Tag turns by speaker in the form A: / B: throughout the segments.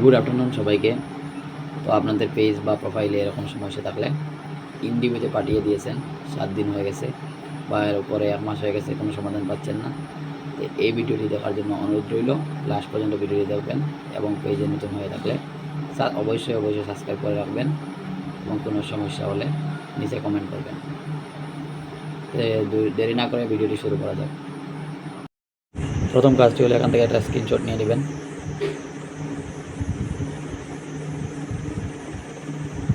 A: Good afternoon সবাইকে। তো আপনাদের পেজ বা প্রোফাইলে এরকম সমস্যা থাকলে ইন্ডিভিতে পাঠিয়ে দিয়েছেন, সাত দিন হয়ে গেছে বা এর উপরে এক মাস হয়ে গেছে, কোনো সমাধান পাচ্ছেন না। তো এই ভিডিওটি দেখার জন্য অনুরোধ রইল লাস্ট পর্যন্ত ভিডিওটি দেখবেন এবং পেজে নতুন হয়ে থাকলে অবশ্যই অবশ্যই সাবস্ক্রাইব করে রাখবেন এবং কোনো সমস্যা হলে নিচে কমেন্ট করবেন। দেরি না করে ভিডিওটি শুরু করা যাক। প্রথম কাজটি হলো এখান থেকে একটা স্ক্রিনশট নিয়ে নেবেন।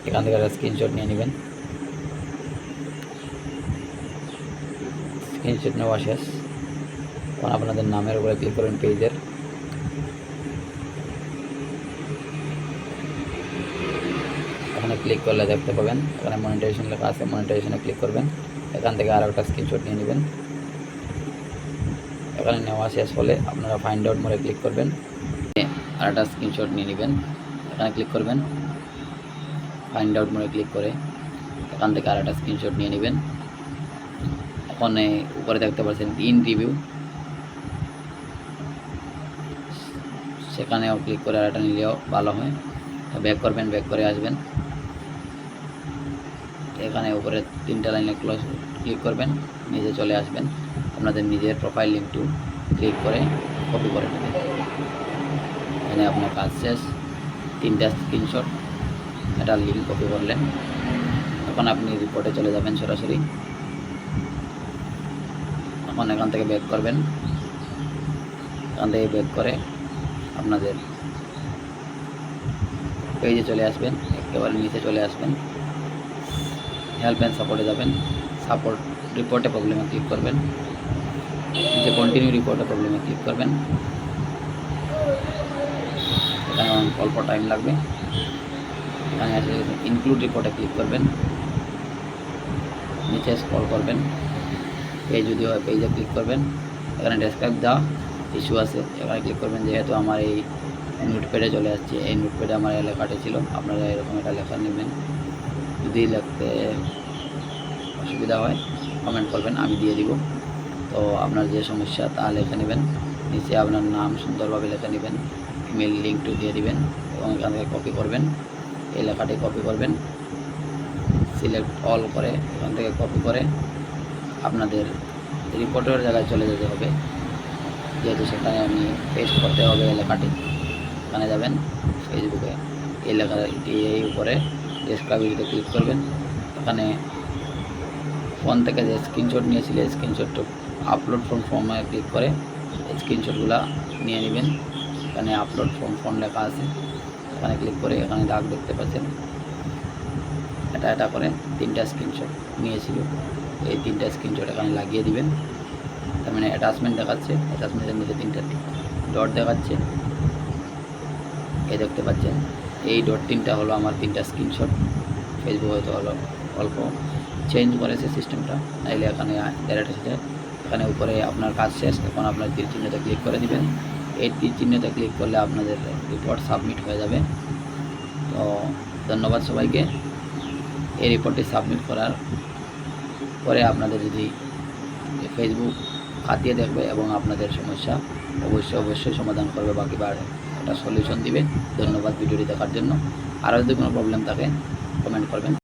A: এখান থেকে একটা স্ক্রিনশট নিয়ে নেবেন। স্ক্রিনশট নেওয়া শেষ। তখন আপনাদের নামের উপরে ক্লিক করবেন পেজের এখানে ক্লিক করলে দেখতে পাবেন। এখানে মনিটাইজেশন লেখা আছে মনিটাইজেশনে ক্লিক করবেন। এখান থেকে আরও একটা স্ক্রিনশট নিয়ে নেবেন। এখানে নেওয়া শেষ হলে আপনারা ফাইন্ড আউট মোড়ে ক্লিক করবেন। আর একটা স্ক্রিনশট নিয়ে নেবেন। এখানে ক্লিক করবেন। ফাইন্ড আউট মোড়ে ক্লিক করে এখান থেকে আর একটা স্ক্রিনশট নিয়ে নেবেন। এখন উপরে দেখতে পাচ্ছেন ইন রিভিউ সেখানেও ক্লিক করে আর একটা নিলেও ভালো হয়। তো ব্যাক করবেন ব্যাক করে আসবেন। এখানে উপরে তিনটা লাইনে ক্লোজ ক্লিক করবেন নিজে চলে আসবেন। আপনাদের নিজের প্রোফাইল লিঙ্কটু ক্লিক করে কপি করে নেবেন। এখানে আপনার কাজ শেষ। তিনটা স্ক্রিনশট এটা লিঙ্ক কপি করলেন। এখন আপনি রিপোর্টে চলে যাবেন সরাসরি। এখন এখান থেকে ব্যাক করবেন। এখান থেকে ব্যাক করে আপনাদের পেজে চলে আসবেন। একেবারে নিচে চলে আসবেন। হেল্প অ্যান্ড সাপোর্টে যাবেন। সাপোর্ট রিপোর্টে প্রবলেমে ক্লিক করবেন। যে কন্টিনিউ রিপোর্টে প্রবলেমে ক্লিক করবেন। অল্প টাইম লাগবে। এখানে এসে ইনক্লুড রিপোর্টে ক্লিক করবেন। নিচে স্ক্রল করবেন। পেজ যদি হয় পেজে ক্লিক করবেন। এখানে ডেসক্রাইব দেওয়া ইস্যু আছে। এখানে ক্লিক করবেন, যেহেতু আমার এই নোটপ্যাডে চলে আসছে। এই নোটপ্যাডে আমার লেখাটি ছিল। আপনারা এরকম একটা লেখা নেবেন। যদি লিখতে অসুবিধা হয় কমেন্ট করবেন, আমি দিয়ে দিব। তো আপনার যে সমস্যা, তা লিখে নেবেন। নিচে আপনার নাম সুন্দরভাবে লিখে নেবেন। ইমেল লিঙ্কটু দিয়ে দিবেন এবং এখান থেকে কপি করবেন। এই লেখাটি কপি করবেন। সিলেক্ট অল করে এখান থেকে কপি করে আপনাদের রিপোর্টের জায়গায় চলে যেতে হবে। যেহেতু সেখানে আমি পেস্ট করতে হবে এই লেখাটি। এখানে যাবেন ফেসবুকে এই লেখাটি এই উপরে ডেসক্রাইবিলিতে ক্লিক করবেন, এখানে ফোন থেকে যে স্ক্রিনশট নিয়েছিলে স্ক্রিনশটটা আপলোড ফ্রম ফর্মে ক্লিক করে স্ক্রিনশটগুলো নিয়ে নেবেন। এখানে আপলোড ফ্রম ফোন লেখা আছে। এখানে ক্লিক করে এখানে দাগ দেখতে পাচ্ছেন। এটা এটা করে তিনটা স্ক্রিনশট নিয়েছিল এই তিনটা স্ক্রিনশট এখানে লাগিয়ে দিবেন। তার মানে অ্যাটাচমেন্ট দেখাচ্ছে। অ্যাটাচমেন্টের নিচে তিনটা ডট দেখাচ্ছে। এই দেখতে পাচ্ছেন। এই ডট তিনটা হলো আমার তিনটা স্ক্রিনশট ফেসবুক হয়তো হলো অল্প। চেঞ্জ করেছে সিস্টেমটা নাইলে এখানে ডাইরেক্ট এখানে উপরে আপনার কাজ শেষ। এখন আপনার তীর চিহ্নতে ক্লিক করে দিবেন তীর চিহ্নতে ক্লিক করলে আপনাদের রিপোর্ট সাবমিট হয়ে যাবে। তো ধন্যবাদ সবাইকে। এই রিপোর্টটি সাবমিট করার পরে আপনাদের যদি ফেসবুক খাতিয়ে দেখবে এবং আপনাদের সমস্যা অবশ্যই অবশ্যই সমাধান করবে, বাকি বার একটা সলিউশন দিবে। ধন্যবাদ ভিডিওটি দেখার জন্য। আরও যদি কোনো প্রবলেম থাকে কমেন্ট করবেন।